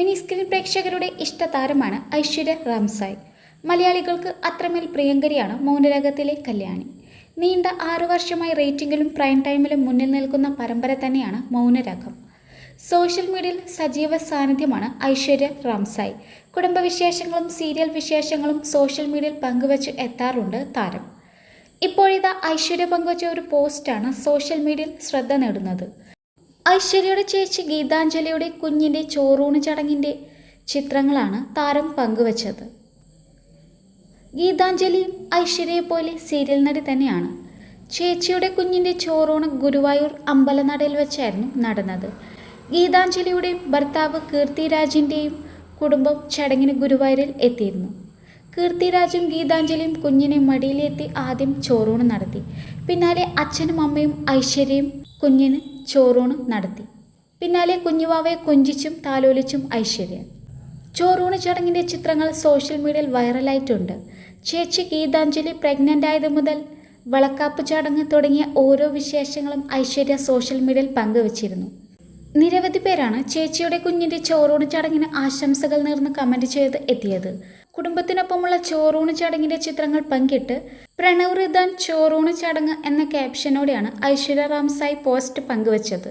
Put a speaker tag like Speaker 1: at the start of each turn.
Speaker 1: Mini screen പ്രേക്ഷകരുടെ ഇഷ്ടതാരമാണ് ഐശ്വര്യ റാംസായ്. മലയാളികൾക്ക് അത്രമേൽ പ്രിയങ്കരിയാണ് മൗനരാഗത്തിലെ കല്യാണി. നീണ്ട ആറു വർഷമായി റേറ്റിംഗിലും പ്രൈം ടൈമിലും മുന്നിൽ നിൽക്കുന്ന പരമ്പര തന്നെയാണ് മൗനരാഗം. സോഷ്യൽ മീഡിയയിൽ സജീവ സാന്നിധ്യമാണ് ഐശ്വര്യ റാംസായ്. കുടുംബവിശേഷങ്ങളും സീരിയൽ വിശേഷങ്ങളും സോഷ്യൽ മീഡിയയിൽ പങ്കുവച്ച് എത്താറുണ്ട് താരം. ഇപ്പോഴിതാ ഐശ്വര്യ പങ്കുവച്ച ഒരു പോസ്റ്റാണ് സോഷ്യൽ മീഡിയയിൽ ശ്രദ്ധ നേടുന്നത്. ഐശ്വര്യയുടെ ചേച്ചി ഗീതാഞ്ജലിയുടെ കുഞ്ഞിന്റെ ചോറൂണ് ചടങ്ങിന്റെ ചിത്രങ്ങളാണ് താരം പങ്കുവച്ചത്. ഗീതാഞ്ജലിയും ഐശ്വര്യയെ പോലെ സീരിയൽ നടി തന്നെയാണ്. ചേച്ചിയുടെ കുഞ്ഞിന്റെ ചോറൂണ് ഗുരുവായൂർ അമ്പലനടയിൽ വെച്ചായിരുന്നു നടന്നത്. ഗീതാഞ്ജലിയുടെയും ഭർത്താവ് കീർത്തിരാജിന്റെയും കുടുംബം ചടങ്ങിന് ഗുരുവായൂരിൽ എത്തിയിരുന്നു. കീർത്തിരാജും ഗീതാഞ്ജലിയും കുഞ്ഞിനെ മടിയിലെത്തി ആദ്യം ചോറൂണ് നടത്തി. പിന്നാലെ അച്ഛനും അമ്മയും ഐശ്വര്യയും കുഞ്ഞിന് ചോറൂണ് നടത്തി. പിന്നാലെ കുഞ്ഞുവാവയെ കൊഞ്ചിച്ചും താലോലിച്ചും ഐശ്വര്യ. ചോറൂണ് ചടങ്ങിന്റെ ചിത്രങ്ങൾ സോഷ്യൽ മീഡിയയിൽ വൈറലായിട്ടുണ്ട്. ചേച്ചി ഗീതാഞ്ജലി പ്രഗ്നന്റ് ആയത് മുതൽ വളക്കാപ്പ് ചടങ്ങ് തുടങ്ങിയ ഓരോ വിശേഷങ്ങളും ഐശ്വര്യ സോഷ്യൽ മീഡിയയിൽ പങ്കുവച്ചിരുന്നു. നിരവധി പേരാണ് ചേച്ചിയുടെ കുഞ്ഞിന്റെ ചോറൂണ് ചടങ്ങിന് ആശംസകൾ നേർന്ന് കമന്റ് ചെയ്ത് എത്തിയത്. കുടുംബത്തിനൊപ്പമുള്ള ചോറൂണ് ചടങ്ങിന്റെ ചിത്രങ്ങൾ പങ്കിട്ട് പ്രണവ് റിദാൻ ചോറൂണ് ചടങ്ങ് എന്ന ക്യാപ്ഷനോടെയാണ് ഐശ്വര്യ റാംസായി പോസ്റ്റ് പങ്കുവച്ചത്.